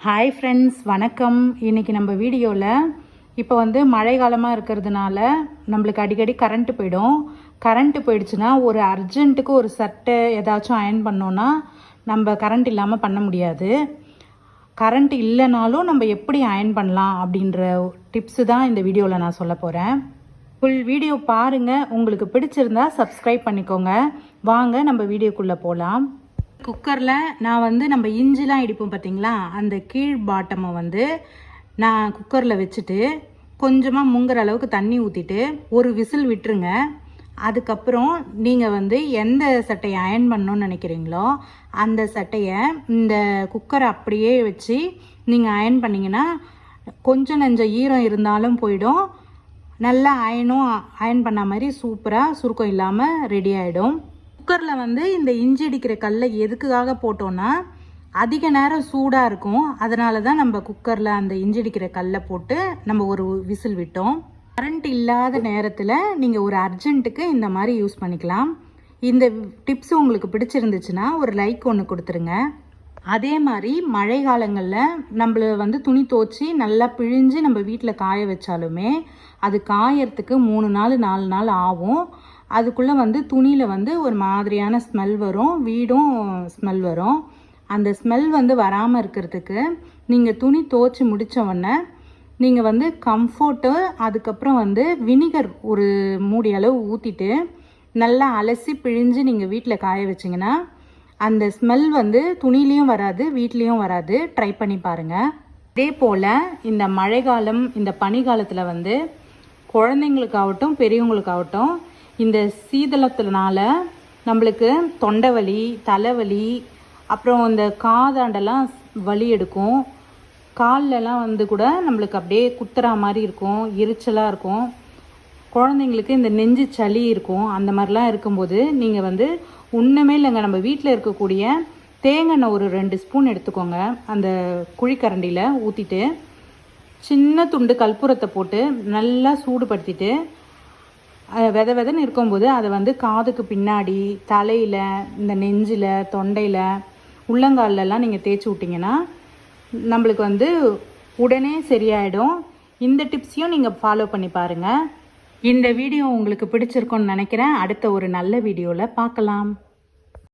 Hi friends வணக்கம். இன்றைக்கி நம்ம வீடியோவில் இப்போ வந்து மழை காலமாக இருக்கிறதுனால நம்மளுக்கு அடிக்கடி கரண்ட்டு போயிடும். கரண்ட்டு போயிடுச்சுன்னா ஒரு அர்ஜென்ட்டுக்கு ஒரு சட்டை ஏதாச்சும் அயன் பண்ணோன்னா நம்ம கரண்ட் இல்லாமல் பண்ண முடியாது. கரண்ட் இல்லைனாலும் நம்ம எப்படி அயன் பண்ணலாம் அப்படின்ற டிப்ஸு தான் இந்த வீடியோவில் நான் சொல்ல போகிறேன் ஃபுல் வீடியோ பாருங்கள் உங்களுக்கு பிடிச்சிருந்தா சப்ஸ்கிரைப் பண்ணிக்கோங்க. வாங்க நம்ம வீடியோக்குள்ளே போகலாம் குக்கரில் நான் வந்து நம்ம இஞ்சிலாம் இடிப்போம் பார்த்தீங்களா அந்த கீழ் பாட்டமை வந்து நான் குக்கரில் வச்சுட்டு கொஞ்சமாக முங்குற அளவுக்கு தண்ணி ஊற்றிட்டு ஒரு விசில் விட்டுருங்க. அதுக்கப்புறம் நீங்கள் வந்து எந்த சட்டையை அயன் பண்ணணும்னு நினைக்கிறீங்களோ அந்த சட்டையை இந்த குக்கரை அப்படியே வச்சு நீங்கள் அயன் பண்ணிங்கன்னா கொஞ்சம் நெஞ்ச ஈரம் இருந்தாலும் போயிடும். நல்லா அயனும் அயன் பண்ண மாதிரி சூப்பராக சுருக்கம் இல்லாமல் ரெடி ஆகிடும் குக்கரில் வந்து இந்த இஞ்சி அடிக்கிற கல்லை எதுக்காக போட்டோன்னா அதிக நேரம் சூடாக இருக்கும். அதனால தான் நம்ம குக்கரில் அந்த இஞ்சி அடிக்கிற கல்லை போட்டு நம்ம ஒரு விசில் விட்டோம். கரண்ட் இல்லாத நேரத்தில் நீங்கள் ஒரு அர்ஜென்ட்டுக்கு இந்த மாதிரி யூஸ் பண்ணிக்கலாம். இந்த டிப்ஸ் உங்களுக்கு பிடிச்சிருந்துச்சுன்னா ஒரு லைக் ஒன்று கொடுத்துருங்க. அதே மாதிரி மழை காலங்களில் நம்மள வந்து துணி துவச்சி நல்லா பிழிஞ்சு நம்ம வீட்டில் காய வச்சாலுமே அது காயறதுக்கு மூணு நாள் நாலு நாள் ஆகும். அதுக்குள்ளே வந்து துணியில் வந்து ஒரு மாதிரியான ஸ்மெல் வரும். வீடும் ஸ்மெல் வரும். அந்த ஸ்மெல் வந்து வராமல் இருக்கிறதுக்கு நீங்கள் துணி துவச்சி முடித்தவொடனே நீங்கள் வந்து கம்ஃபோர்ட்டு அதுக்கப்புறம் வந்து வினிகர் ஒரு மூடி அளவு ஊற்றிட்டு நல்லா அலசி பிழிஞ்சு நீங்கள் வீட்டில் காய வச்சிங்கன்னா அந்த ஸ்மெல் வந்து துணிலையும் வராது வீட்லேயும் வராது. ட்ரை பண்ணி பாருங்கள் அதே போல் இந்த மழைக்காலம் இந்த பனிக்காலத்தில் வந்து குழந்தைங்களுக்காகட்டும் பெரியவங்களுக்காகட்டும் இந்த சீதளத்தினால நம்மளுக்கு தொண்டை வலி தலைவலி அப்புறம் இந்த காதாண்டெல்லாம் வலி எடுக்கும். கால்லலாம் வந்து கூட நம்மளுக்கு அப்படியே குத்துறா மாதிரி இருக்கும் எரிச்சலாக இருக்கும். குழந்தைங்களுக்கு இந்த நெஞ்சு சளி இருக்கும் அந்த மாதிரிலாம் இருக்கும்போது நீங்கள் வந்து ஒன்றுமே இல்லைங்க. நம்ம வீட்டில் இருக்கக்கூடிய தேங்காய் ஒரு ரெண்டு ஸ்பூன் எடுத்துக்கோங்க. அந்த குழிக்கரண்டியில் ஊற்றிட்டு சின்ன துண்டு கற்பூரத்தை போட்டு நல்லா சூடுபடுத்திட்டு வித விதன்னு இருக்கும்போது அதை வந்து காதுக்கு பின்னாடி தலையில் இந்த நெஞ்சில் தொண்டையில் உள்ளங்காலெலாம் நீங்கள் தேய்ச்சி விட்டிங்கன்னா நம்மளுக்கு வந்து உடனே சரியாயிடும். இந்த டிப்ஸையும் நீங்கள் ஃபாலோ பண்ணி பாருங்கள் இந்த வீடியோ உங்களுக்கு பிடிச்சிருக்குன்னு நினைக்கிறேன். அடுத்த ஒரு நல்ல வீடியோவில் பார்க்கலாம்.